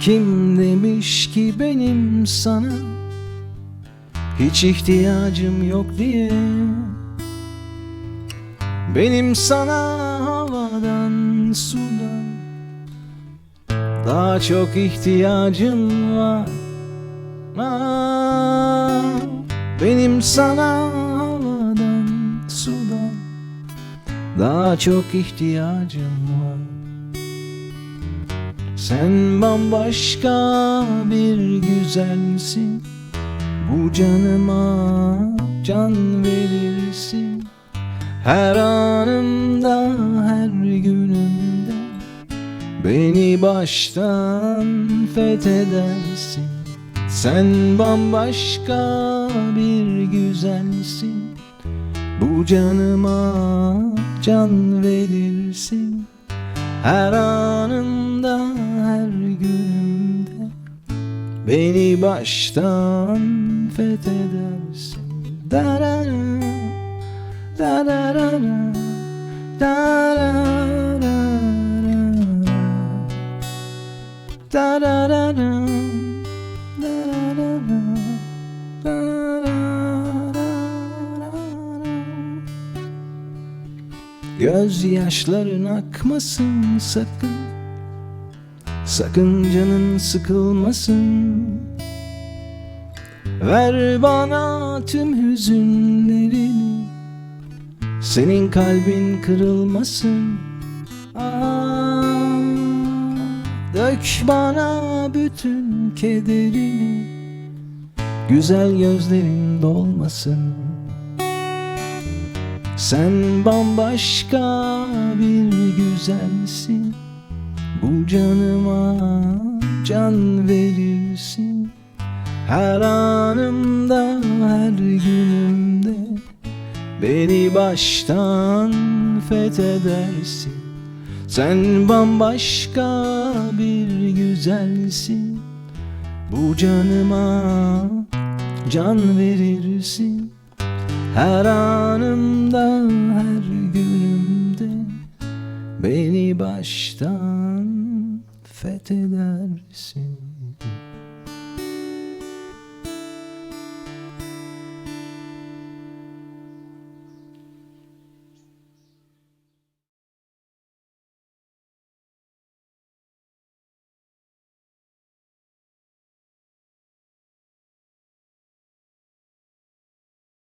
Kim demiş ki benim sana Hiç ihtiyacım yok diye? Benim sana havadan sudan Daha çok ihtiyacım var. Aa, benim sana havadan sudan Daha çok ihtiyacım var. Sen bambaşka bir güzelsin. Bu canıma can verirsin. Her anımda her günümde Beni baştan fethedersin Sen bambaşka bir güzelsin. Bu canıma can verirsin. Her anında her günümde Beni baştan fethedersin. Darara, darara, darara, darara, Gözyaşların akmasın sakın. Sakın canın sıkılmasın. Ver bana tüm hüzünlerini. Senin kalbin kırılmasın. Aa, Dök bana bütün kederini. Güzel gözlerin dolmasın sen bambaşka bir güzelsin. Bu canıma can verirsin. Her anımda her günümde Beni baştan fethedersin. Sen bambaşka bir güzelsin. Bu canıma can verirsin her anımda her günümde Beni baştan fethedersin